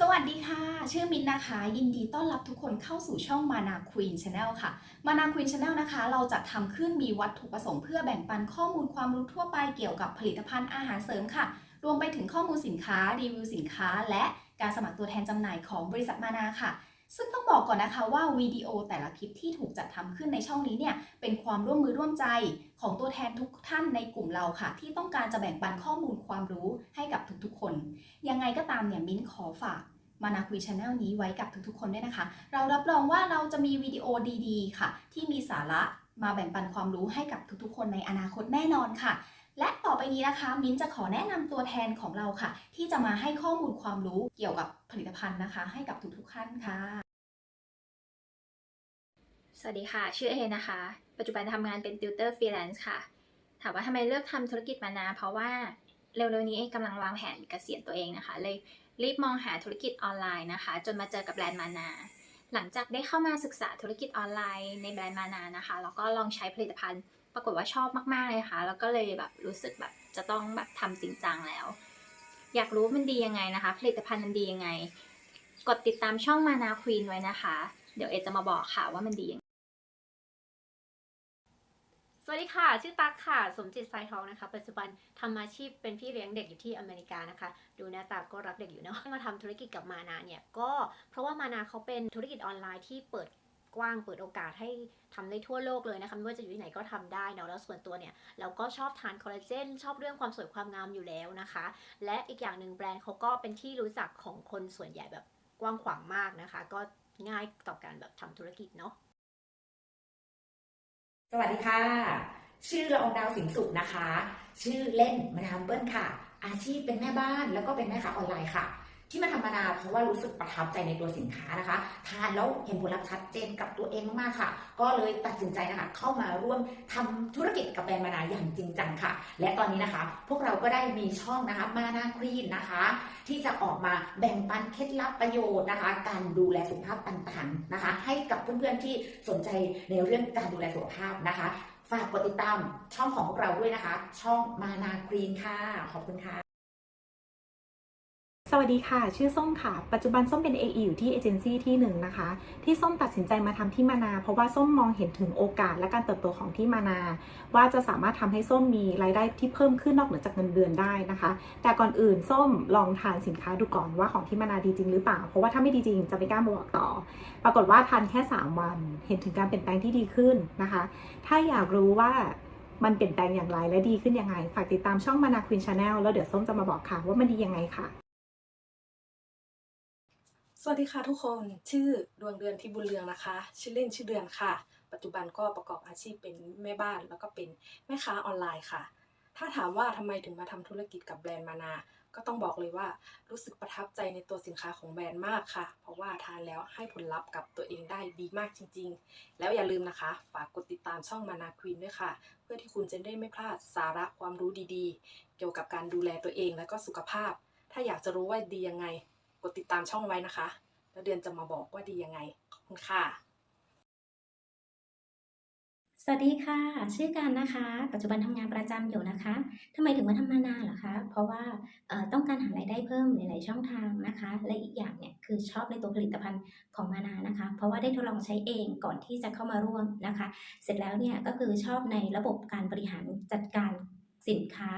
สวัสดีค่ะ ชื่อมินนะคะ ยินดีต้อนรับทุกคนเข้าสู่ช่องมานาควีนชาแนลค่ะมานาควีนชาแนลนะคะ เราจะทำขึ้นมีวัตถุประสงค์เพื่อแบ่งปันข้อมูลความรู้ทั่วไปเกี่ยวกับผลิตภัณฑ์อาหารเสริมค่ะ รวมไปถึงข้อมูลสินค้า รีวิวสินค้า และการสมัครตัวแทนจำหน่ายของบริษัทมานาค่ะ ซึ่งต้องบอกก่อนนะคะว่าวิดีโอแต่ละคลิปที่ถูกจัดทำขึ้นในช่องนี้เนี่ยเป็นความร่วมมือร่วมใจของตัวแทนทุกท่านในกลุ่มเราค่ะ ที่ต้องการจะแบ่งปันข้อมูลความรู้ให้กับทุกๆคน ยังไงก็ตามเนี่ยมิ้นขอฝาก มานาคุยชาแนลนี้ไว้กับทุกๆ คนด้วยนะคะ เรารับรองว่าเราจะมีวิดีโอดีๆ ค่ะ ที่มีสาระมาแบ่งปันความรู้ให้กับทุกๆ คนในอนาคตแน่นอนค่ะ และต่อไปนี้นะคะ มิ้นจะขอแนะนำตัวแทนของเราค่ะ ที่จะมาให้ข้อมูลความรู้เกี่ยวกับผลิตภัณฑ์นะคะ ให้กับทุกๆท่านค่ะ สวัสดีค่ะ ชื่อเอนะคะ ปัจจุบันทำงานเป็นติวเตอร์ฟรีแลนซ์ค่ะ ถามว่าทำไมเลือกทำธุรกิจมานาเพราะว่า เร็วๆนี้เองกำลังวางแผนเกษียณตัวเองนะคะ เลยรีบมองหาธุรกิจออนไลน์นะคะ จนมาเจอกับแบรนด์มานา หลังจากได้เข้ามาศึกษาธุรกิจออนไลน์ในแบรนด์มานานะคะ แล้วก็ลองใช้ผลิตภัณฑ์ ปรากฏว่าชอบมากๆเลยค่ะ แล้วก็เลยแบบรู้สึกแบบจะต้องแบบทำจริงจังแล้ว อยากรู้มันดียังไงนะคะ ผลิตภัณฑ์มันดียังไง กดติดตามช่องมานาควีนไว้นะคะ เดี๋ยวเอจะมาบอกค่ะว่ามันดียังไง สวัสดีค่ะ ชื่อตั๊กค่ะ สมจิตสายทองนะคะ ปัจจุบันทำอาชีพเป็นพี่เลี้ยงเด็กอยู่ที่อเมริกานะคะ ดูหน้าตาก็รักเด็กอยู่เนาะ มาทำธุรกิจกับมานาเนี่ย ก็เพราะว่ามานาเขาเป็นธุรกิจออนไลน์ที่เปิดกว้างเปิดโอกาสให้ทำได้ทั่วโลกเลยนะคะไม่ว่าจะอยู่ที่ไหนก็ทำได้เนาะแล้วส่วนตัวเนี่ย เราก็ชอบทานคอลลาเจนชอบเรื่องความสวยความงามอยู่แล้วนะคะ และอีกอย่างหนึ่งแบรนด์เขาก็เป็นที่รู้จักของคนส่วนใหญ่แบบกว้างขวางมากนะคะ ก็ง่ายต่อการแบบทำธุรกิจเนาะ สวัสดีค่ะ ชื่อละองดาวสิงสุขนะคะ ชื่อเล่นมานามเปิ้ลค่ะ อาชีพเป็นแม่บ้านแล้วก็เป็นแม่ค้าออนไลน์ค่ะ ที่มาทำมานาเพราะว่ารู้สึกประทับใจในตัวสินค้านะคะ ทานแล้วเห็นผลลัพธ์ชัดเจนกับตัวเองมากๆค่ะ ก็เลยตัดสินใจนะคะ เข้ามาร่วมทำธุรกิจกับแบรนด์มานาอย่างจริงจังค่ะ และตอนนี้นะคะ พวกเราก็ได้มีช่องนะคะมานาครีนนะคะ ที่จะออกมาแบ่งปันเคล็ดลับประโยชน์นะคะ การดูแลสุขภาพต่างๆนะคะ ให้กับเพื่อนๆที่สนใจในเรื่องการดูแลสุขภาพนะคะ ฝากกดติดตามช่องของพวกเราด้วยนะคะ ช่องมานาครีนค่ะขอบคุณค่ะ สวัสดีค่ะ ชื่อส้มค่ะ ปัจจุบันส้มเป็น AE อยู่ที่เอเจนซี่ที่หนึ่งนะคะ ที่ส้มตัดสินใจมาทำที่มานา เพราะว่าส้มมองเห็นถึงโอกาสและการเติบโตของที่มานา ว่าจะสามารถทำให้ส้มมีรายได้ที่เพิ่มขึ้นนอกเหนือจากเงินเดือนได้นะคะ แต่ก่อนอื่นส้มลองทานสินค้าดูก่อนว่าของที่มานาดีจริงหรือเปล่า เพราะว่าถ้าไม่ดีจริงจะไม่กล้ามาบอกต่อ ปรากฏว่าทานแค่ 3 วัน เห็นถึงการเปลี่ยนแปลงที่ดีขึ้นนะคะ ถ้าอยากรู้ว่ามันเปลี่ยนแปลงอย่างไรและดีขึ้นยังไง ฝากติดตามช่องมานาควินชาแนลแล้วเดี๋ยวส้มจะมาบอกค่ะว่ามันดียังไงค่ะ สวัสดีค่ะทุกคนชื่อดวงเดือนพิบุญเรืองนะคะ ชื่อเล่นชื่อเดือนค่ะ ปัจจุบันก็ประกอบอาชีพเป็นแม่บ้านแล้วก็เป็นแม่ค้าออนไลน์ค่ะ ถ้าถามว่าทำไมถึงมาทำธุรกิจกับแบรนด์มานา ก็ต้องบอกเลยว่ารู้สึกประทับใจในตัวสินค้าของแบรนด์มากค่ะ เพราะว่าทานแล้วให้ผลลัพธ์กับตัวเองได้ดีมากจริง ๆ แล้วอย่าลืมนะคะ ฝากกดติดตามช่องมานาควีนด้วยค่ะ เพื่อที่คุณจะได้ไม่พลาดสาระความรู้ดีๆ เกี่ยวกับการดูแลตัวเองและก็สุขภาพ ถ้าอยากจะรู้ว่าดียังไง กดติดตามช่องไว้นะคะ แล้วเดือนจะมาบอกว่าดียังไง ขอบคุณค่ะ สวัสดีค่ะ ชื่อการนะคะ ปัจจุบันทำงานประจำอยู่นะคะ ทำไมถึงมาทำมานานเหรอคะ เพราะว่าต้องการหารายได้เพิ่มหลาย ๆ ช่องทางนะคะ และอีกอย่างเนี่ยคือชอบในตัวผลิตภัณฑ์ของมานานะคะ เพราะว่าได้ทดลองใช้เองก่อนที่จะเข้ามาร่วมนะคะ เสร็จแล้วเนี่ยก็คือชอบในระบบการบริหารจัดการ สินค้า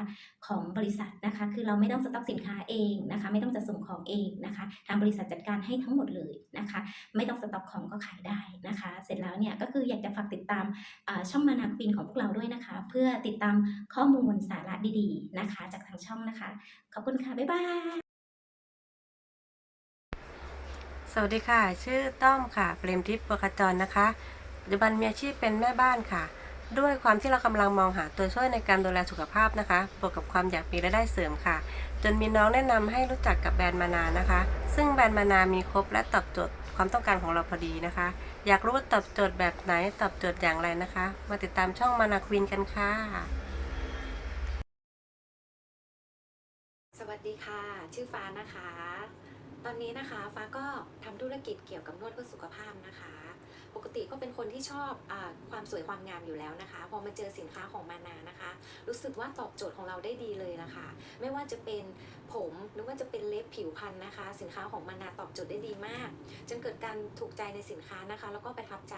ของบริษัทนะคะ คือเราไม่ต้องสต็อกสินค้าเองนะคะ ไม่ต้องจะส่งของเองนะคะ ทางบริษัทจัดการให้ทั้งหมดเลยนะคะ ไม่ต้องสต็อกของก็ขายได้นะคะ เสร็จแล้วเนี่ยก็คืออยากจะฝากติดตามช่องมานาควินของพวกเราด้วยนะคะ เพื่อติดตามข้อมูลสาระดีๆนะคะ จากทางช่องนะคะ ขอบคุณค่ะ บ๊ายบายสวัสดีค่ะ ชื่อต้อมค่ะเปรมทิพย์ประขจรนะคะ ปัจจุบันมีอาชีพเป็นแม่บ้านค่ะ ด้วยความที่เรากำลังมองหาตัวช่วยในการดูแลสุขภาพนะคะ บวกกับความอยากมีรายได้เสริมค่ะ จนมีน้องแนะนำให้รู้จักกับแบรนด์มานานะคะ ซึ่งแบรนด์มานามีครบและตอบโจทย์ความต้องการของเราพอดีนะคะ อยากรู้ว่าตอบโจทย์แบบไหนตอบโจทย์อย่างไรนะคะ มาติดตามช่องมานาควินกันค่ะ สวัสดีค่ะ ชื่อฟ้านะคะ ตอนนี้นะคะฟ้าก็ทำธุรกิจเกี่ยวกับนวดเพื่อสุขภาพนะคะ ปกติก็เป็นคนที่ชอบอความสวยความงามอยู่แล้วนะคะ พอมาเจอสินค้าของมานานะคะ รู้สึกว่าตอบโจทย์ของเราได้ดีเลยนะคะ ไม่ว่าจะเป็นผมหรือว่าจะเป็นเล็บผิวพรรณนะคะ สินค้าของมานาตอบโจทย์ได้ดีมากจนเกิดการถูกใจในสินค้านะคะ แล้วก็ประทับใจ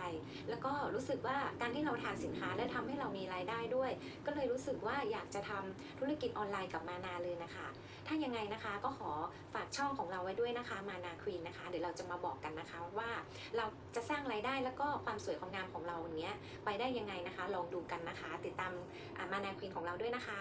แล้วก็รู้สึกว่าการที่เราทานสินค้าและทำให้เรามีรายได้ด้วย ก็เลยรู้สึกว่าอยากจะทำธุรกิจออนไลน์กับมานาเลยนะคะ ถ้ายังไงนะคะก็ขอฝากช่องของเราไว้ด้วยนะคะมานาควีนนะคะ เดี๋ยวเราจะมาบอกกันนะคะว่าเราจะสร้างรายได้แล้วก็ความสวยความงามของเราอย่างเงี้ยไปได้ยังไงนะคะ ลองดูกันนะคะ ติดตามมานาควีนของเราด้วยนะคะ